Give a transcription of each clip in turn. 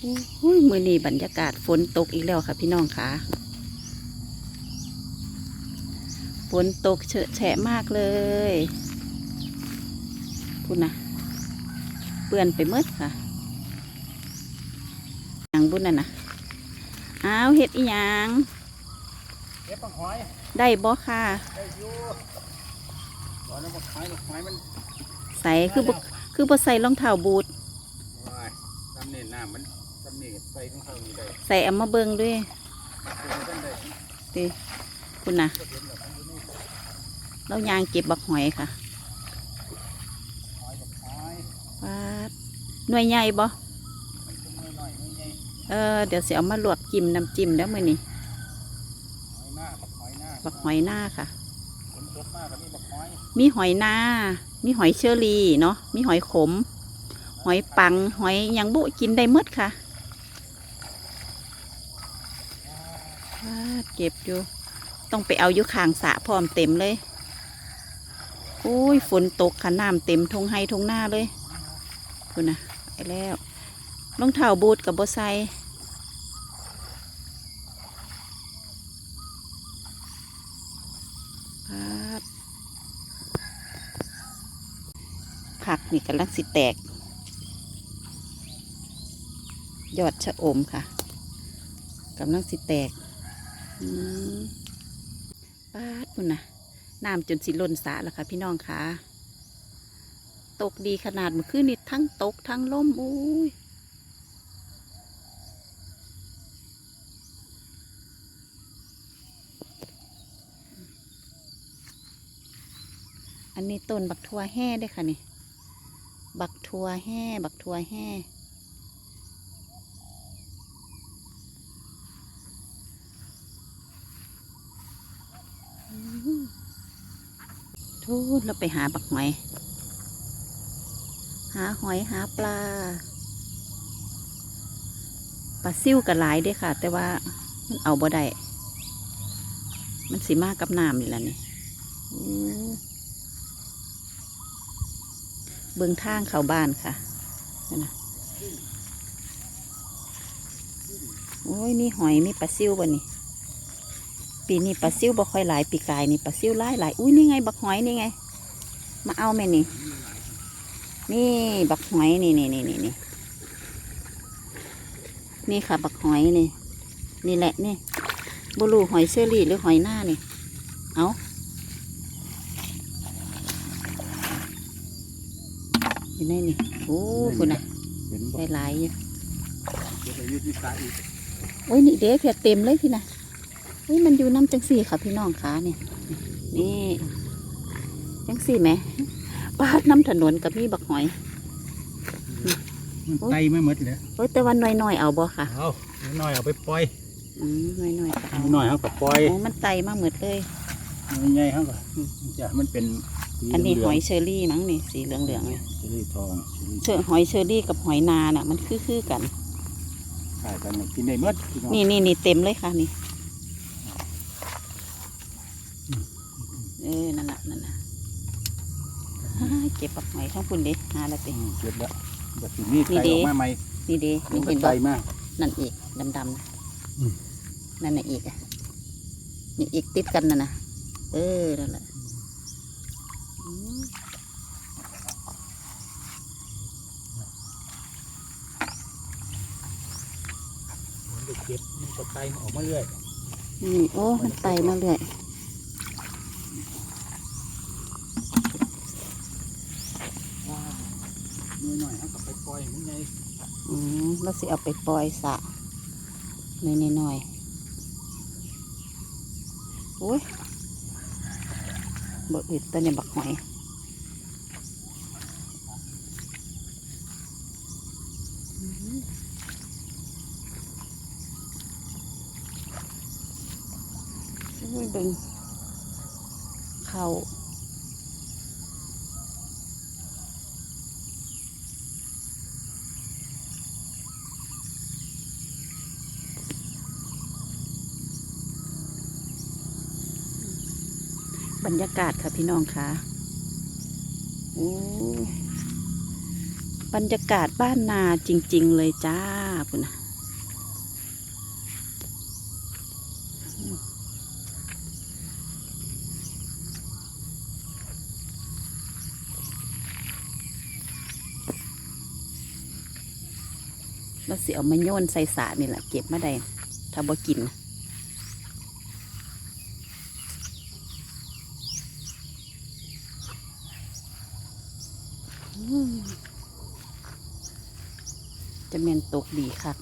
โอ้ยมือนี้บรรยากาศฝนตกอีกแล้วค่ะพี่น้องค่ะ ฝนตกเฉอะแฉะมากเลยพูดนะเปื้อนไปหมดค่ะหยังบุญน่ะนะอ้าวเห็ดอีหยังเก็บปังหอยได้บ่ค่ะได้อยู่ตอนนั้นปังหอยปังหอยมันใส่คือบ่คือบ่ใส่รองเท้าบูทวายตำเนียน้ำมันตำ เนียใส่ของเขานี่ได้ใส่เอามาเบิ่งด้วยคือมันต้องได้ติคุณนะเรายางเก็บบักหอยค่ะหอยปังหอยปาดหน่วยใหญ่บ่มันขึ้นหน่อยๆนี่ไงเออเดี๋ยวสิเอามาลวกจิ้มน้ำจิ้มแล้วมื้อนี้หอยหน้าปักหอยหน้าบักหอยหน้าค่ะ ฝนตกมากกับนี่ปักหอยมีหอยนา มีหอยเชอรี่เนาะ มีหอยขม หอยปัง หอยหยังบุกินได้หมดค่ะว้า เก็บอยู่ ต้องไปเอาอยู่ข้างสะพร้อมเต็มเลยโอ้ยฝนตกค่ะน้ำเต็มทงไฮทงหน้าเลยคุณนะไปแล้วรองเท้าบูทกับบใส่ปาดผักนี่กำลังสิแตก ยอดชะอมค่ะกำลังสิแตก ปาดพุ่นนะน้ำจนสิล้นสระแล้วค่ะ พี่น้องค่ะตกดีขนาดเมื่อคืนนี่ทั้งตกทั้งล่มอุ้ยอันนี้ต้นบักทัวแห่เด้วยค่ะนี่ บักทัวแห่ บักทัวแห่ ทูดเราไปหาบักหอย หาหอยหาปลาปลาซิ่วกับหลายด้อค่ะ แต่ว่ามันเอาบ่ได้มันสีมากกับน้ำนี่แหละนี่เบื้องทางเข้าบ้านค่ะนะโอ้ยมีหอยมีปลาซิ่วบ่นี่ ปีนี้ปลาซิวบ่ค่อยหลายปีกายนี่ปลาซิวหลายหลายอุ้ยนี่ไง บักหอยนี่ไง มาเอาแม่นี่ นี่บักหอยนี่นี่นี่นี่นี่นี่ค่ะ บักหอยนี่ นี่แหละนี่บลูหอยเชอรี่หรือหอยหน้านี่ เอาอยู่ในนี่โอ้คุณน่ะเห็นบ่ได้หลายอยู่เดี๋ยวไปยืดที่สายอีกโอ้ยนี่เด็กเพียเต็มเลยพี่นะ เฮ้ยมันอยู่น้ำจังสี่ค่ะพี่น้องคะเนี่ยนี่จังสี่ไหมปาดน้ำถนนกับมีบักหอยมันไตไม่หมดเลยโอ้ยแต่วันน้อยๆเอาบ่ค่ะเอาหน่อยเอาไปปล่อยอืมน้อยๆก็เอาหน่อยเขาก็ปล่อยโอ้มันไตมาหมดเลยใหญ่ๆเขาก็จะมันเป็นสีอันนี้เหลืหงอยเชอรี่มั้งนี่สีเหลืองๆเนี่ยเชอรี่ทองเชอรี่เชอหอยเชอรี่กับหอยนาน่ะ มันคือๆกันขายกันกินได้หมดพี่องนี่นี่นี่เต็มเลยค่ะนี่ เออนั่นน่ะนั่นน่ะฮ่าเก็บปักหอยข้างปุ่นดิหาละติอืมเก็บแล้วแบบนี้นี่ไตดิออกมาใหม่นี่เด้มันี่นก็เห็นไตบ่มากนั่นอีกดำๆนะอืมนั่นน่ะอีกอะนี่อีกติดกันน่ะนะเออนั่นแหละอืมมันก็เก็บมันก็ไตออกมาเรื่อยนี่โอ้มันไตมาเรื่อย มือหน่อยเขาก็ไปปล่อยมันไงอืมแล้วสิเอาไปปล่อยสระหน่อยๆหน่อยโอ้ยบ่อึดตัวเนี่ยบักหอยอืมโอ้ยเบิ่งเข้า บรรยากาศค่ะพี่น้องค่ะโอ้บรรยากาศบ้านนาจริง ๆ เลยจ้าพุ่นนะเราสิเอามาโยนใส่สานี่แหละเก็บมาได้ถ้าบ่กินนะอืม จะแมนตกดีค่ะ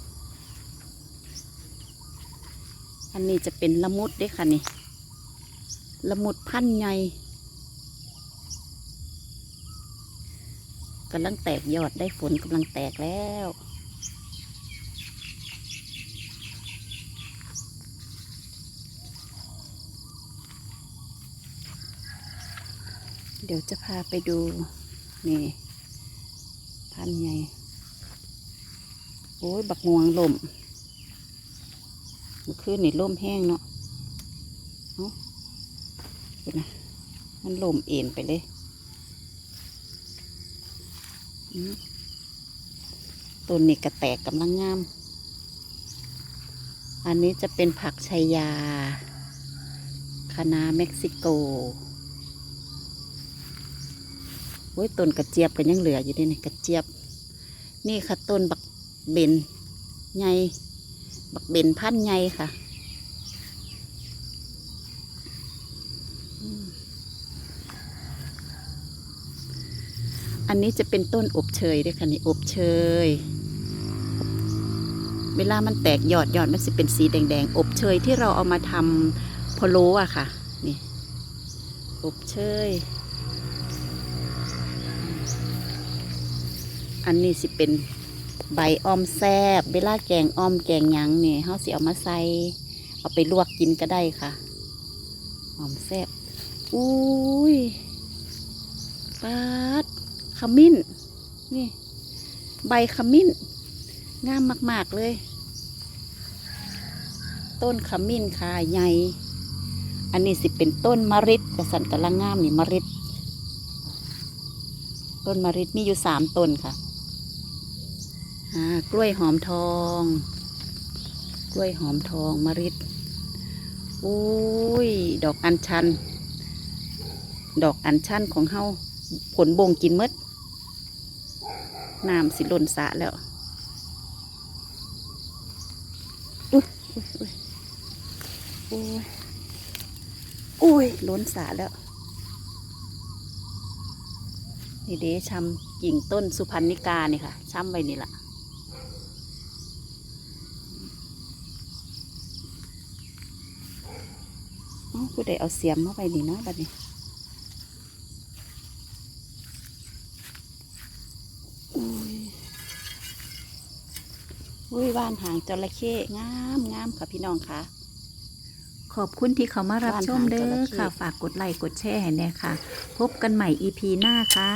อันนี้จะเป็นละมุดด้วยค่ะนี่ ละมุดพันใหญ่กำลังแตกยอดได้ฝนกำลังแตกแล้วเดี๋ยวจะพาไปดู นี่ พันใหญ่ โอ้ย บักงวงลมมื่อคืนนี่ลมแห้งเนาะเอ้าเห็นะมันลมเอ็นไปเลยต้นนี้กระแตกกำลังงาม อันนี้จะเป็นผักชายาคณะเม็กซิโกโอ้ยต้นกระเจี๊ยบก็ยังเหลืออยู่ด้วยนี่กระเจี๊ยบ นี่ค่ะต้นบัก เบนใหญ่บักเบนพันธุ์ใหญ่ค่ะอันนี้จะเป็นต้นอบเชยด้วยค่ะนี่อบเชย เวลามันแตกยอดยอดมันจะเป็นสีแดงๆ อบเชยที่เราเอามาทำพะโล้อะค่ะ นี่ อบเชย อันนี้สิเป็น ใบออมแซบเวลาแกงออมแกงหยังนี่เฮาสิเอามาใส่เอาไปลวกกินก็ได้ค่ะออมแซบอุ้ยปาดขมิ้น นี่ ใบขมิ้น งามมาก ๆ เลย ต้นขมิ้นค่ะใหญ่อันนี้สิเป็นต้นมะริดกระสันกำลังงามนี่มะริดต้นมะริดมีอยู่สามต้นค่ะ กล้วยหอมทอง กล้วยหอมทองมะริดอุ้ย ดอกอัญชัน ดอกอัญชันของเฮาผลบ่งกินหมดน้ำสิหล่นสระแล้วอุ้ยอุ้ยอุ้ยอุ้ยล้นสระแล้วนี่เด้ชำกิ่งต้นสุพรรณิกานี่ค่ะช้ำไว้นี่ละ ผู้ใดเอาเสียมมาไว้นี่เนาะบัดนี้อุ้ยอุ้ยบ้านหางจระเข้งามงามค่ะพี่น้องค่ะ ขอบคุณที่เขามารับชมเด้อค่ะ ฝากกดไลค์กดแชร์ให้แน่ค่ะ พบกันใหม่ EP หน้าค่ะ